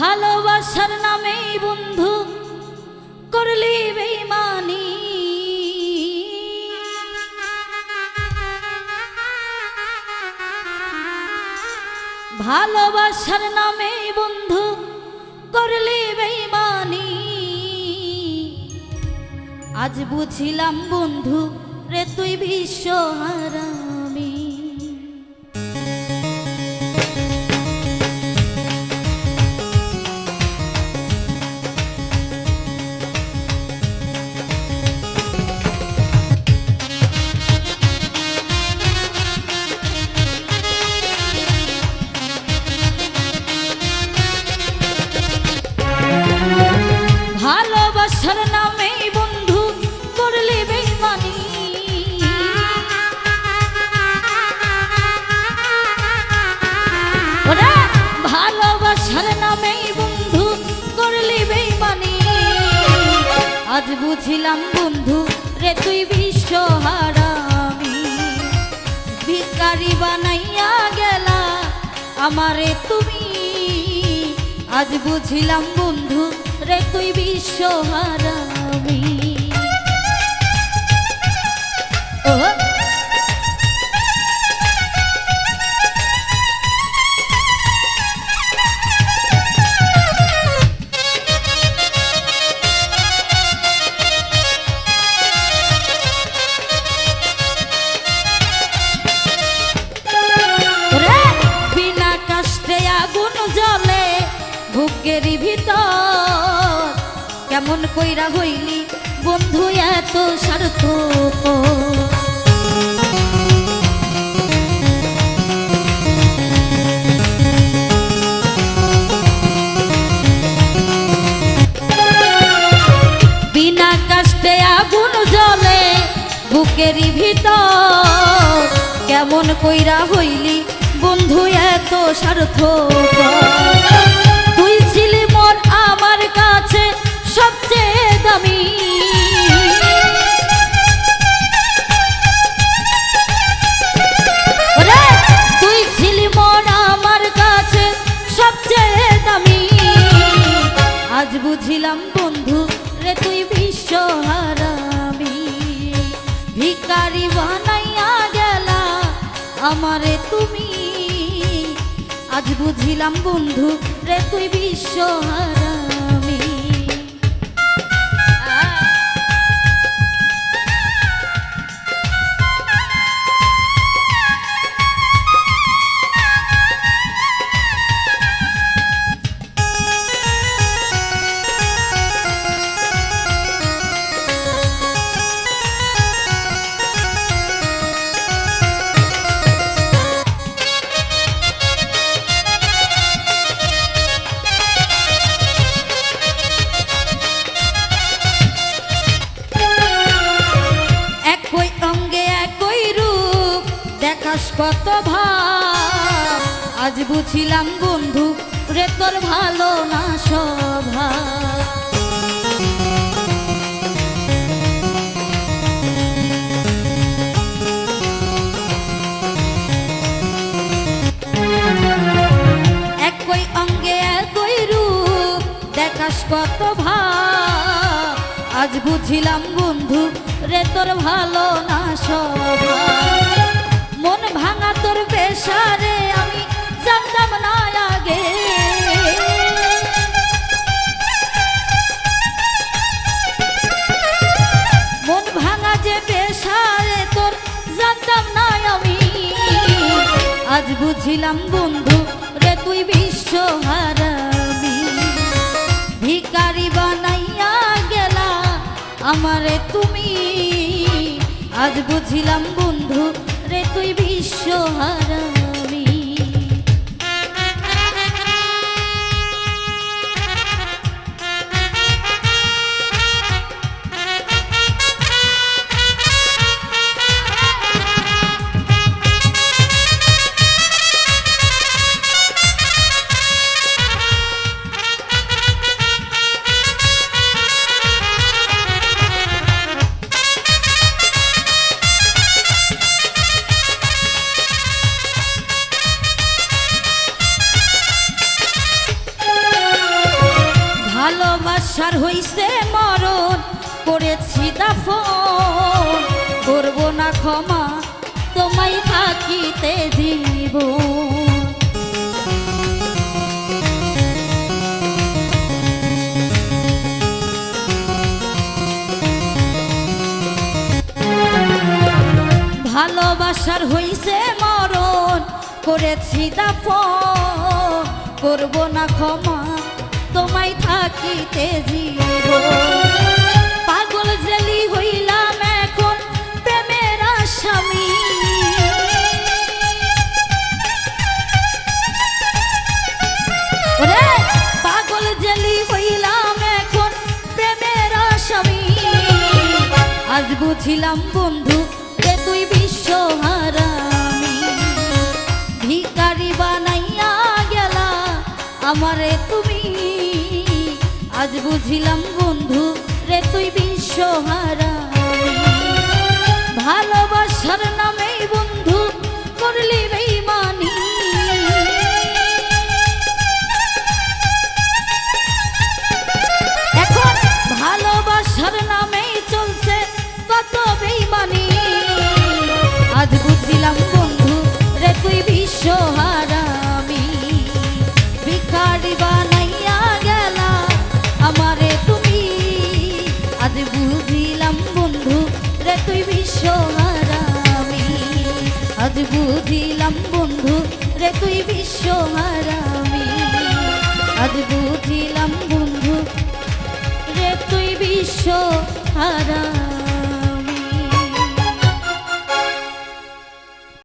ভালোবাসার নামে বন্ধু করলি বেইমানি। ভালোবাসার নামে বন্ধু করলি বেইমানি। আজ বুঝিলাম বন্ধু রে তুই বিশ্ব ভালোবাসার নামে বন্ধু করলি বেইমানি। আজ বুঝিলাম বন্ধু রে, তুই বিশ্ব হারামি ভিকারি বানাইয়া গেলা আমারে তুমি। আজ বুঝিলাম বন্ধু রে, তুই বিশ্ব হারামি ও কেমন কইরা হইলি? বন্ধু, এত স্বার্থ বিনা কষ্টে আগুন জলে বুকেরই ভিতর। কেমন কইরা হইলি? বন্ধু, এত স্বার্থ সবচেয়ে দামি। তুই ছিলি মোর আমার কাছে সবচেয়ে দামি। আজ বুঝিলাম বন্ধু রে, তুই বিশ্ব হারামি। ভিকারি বানাইয়া গেলা আমারে তুমি। আজ বুঝিলাম বন্ধু রে, তুই বিশ্ব হারামি। কত ভাব আজ বুঝিলাম বন্ধু, রে তোর ভালো না স্বভাব একই অঙ্গে, একই রূপ, দেখাস কত ভাব। আজ বুঝিলাম বন্ধু, রে তোর ভালো না স্বভাব যে পেশারে তোর জানতাম না আমি। আজ বুঝিলাম বন্ধু রে, তুই বিশ্ব হারাবি ভিকারি বানাইয়া গেলা আমারে তুমি। আজ বুঝিলাম বন্ধু রে, তুই বিশ্ব হারাবি ভালোবাসার হইছে মরণ, করেছি দাফন করব না ক্ষমা, তোমায় থাকিতে জীব ভালোবাসার হইছে মরণ, করেছি দাফন করব না ক্ষমা তোমায় থাকিতে জীবন পাগল জেলি হইলাম এখন প্রেমের ওরে, পাগল জেলি হইলাম এখন প্রেমের স্বামী আজ বুঝিলাম বন্ধু যে তুই বিশ্ব হারামি। ভিকারি বানাইয়া গেলা, আমারে তুমি আজ বুঝিলাম বন্ধু বুঝিলাম বন্ধু রে তুই বিশ্ব হারামি আজ বুঝিলাম বন্ধু রে তুই বিশ্ব হারা